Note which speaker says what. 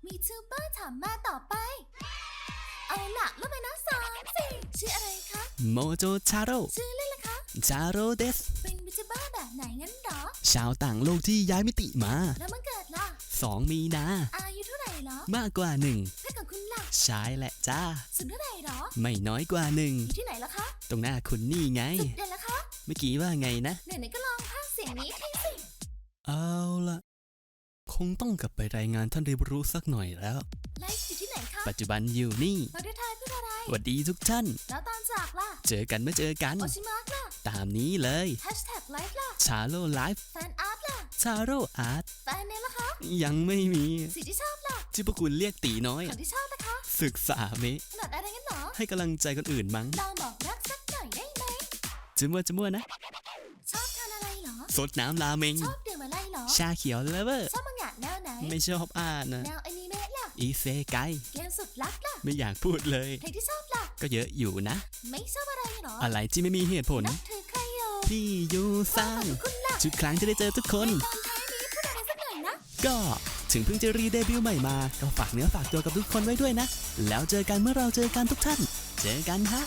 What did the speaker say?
Speaker 1: จากมีทูเบอร์ถามมาต่อไป เอาล่ะแล้วไปนะสามสี่ชื่ออะไรคะ
Speaker 2: โมโจชาโร่
Speaker 1: ชื่อเล่นล่ะคะ
Speaker 2: ชาโร่เดส
Speaker 1: เป็นวิทูเบอร์แบบไหนงั้นเหรอ
Speaker 2: ชาวต่างโลกที่ย้ายมิติมา
Speaker 1: แล้วมันเกิดล่ะ
Speaker 2: 2 มีนา
Speaker 1: อายุเท่าไหร่เหรอ
Speaker 2: มากกว่าหนึ่ง
Speaker 1: เพื่อนของคุณล่ะ
Speaker 2: ใช่แหละจ้า
Speaker 1: สุดเท่าไหร่เหรอ
Speaker 2: ไม่น้อยกว่าหนึ่ง
Speaker 1: อยู่ที่ไหนล่ะคะ
Speaker 2: ตรงหน้าคุณนี่ไง
Speaker 1: สุดเด่นล่ะคะ
Speaker 2: เมื่อกี้ว่าไงนะ
Speaker 1: ไหนๆก็ลองพากย์เสียงนี้ทีสิ
Speaker 2: เอาละค งต้องกลับไปรายงานท่านเรียบรู้สักหน่อยแล้ว
Speaker 1: ไลฟ์อยู่ที่ไหนคะ
Speaker 2: ปัจจุบันอยู่นี่
Speaker 1: เราได้ทายเพื่ออะไร
Speaker 2: หวัดดีทุกท่าน
Speaker 1: แล้วตอนจากล่ะ
Speaker 2: เจอกันเมื่อเจอกัน
Speaker 1: โอชิมาร์กล่ะ
Speaker 2: ตามนี้เลย
Speaker 1: แฮชแท็กไลฟ์ล่ะ
Speaker 2: ชาโร่ไลฟ์
Speaker 1: แฟนอาร์ตล่ะ
Speaker 2: ชาโร่อาร์ต
Speaker 1: แฟนเนลล่ะคะ
Speaker 2: ยังไม่มี
Speaker 1: สีที่ชอบล่ะ
Speaker 2: ที่พวกคุณเรียกตีน้อย
Speaker 1: ของที่ชอบนะคะ
Speaker 2: ศึกษาเมะ
Speaker 1: ขนาดอะไรงั้นเหรอ
Speaker 2: ให้กำลังใจคนอื่นมั้ง
Speaker 1: ลองบอกรักสักหน่อยได้ไหม
Speaker 2: จะมั่วจะมั่วนะ
Speaker 1: ชอบทานอะไรเหรอ
Speaker 2: สดน้ำราเมง
Speaker 1: ชอบ
Speaker 2: ชาเขียวเลเวอร์
Speaker 1: ชอบมังงะแนวไหน
Speaker 2: ไม่ชอบอ่านนะ
Speaker 1: แนวอนิเมะล่ะ
Speaker 2: อีเซไก
Speaker 1: เกมสุดลักล่ะ
Speaker 2: ไม่อยากพูดเลย
Speaker 1: เพลงที่ชอบล่ะ
Speaker 2: ก็เยอะอยู่นะ
Speaker 1: ไม่ชอบอะไรเหรอ
Speaker 2: อะไรที่ไม่มีเหตุผล
Speaker 1: นับถือใครอยู่
Speaker 2: พี่ยูสร้าง
Speaker 1: คุณล่ะ
Speaker 2: ทุกครั้งที่ได้เจอทุกคน
Speaker 1: ตอนท้ายนี้พูดอะไรสักหน่อยนะ
Speaker 2: ก็ถึงเพิ่งจะรีเดบิวต์ใหม่มา ก็ฝากเนื้อฝากตัวกับทุกคนไว้ด้วยนะ แล้วเจอกันเมื่อเราเจอกันทุกท่าน เจอกันฮะ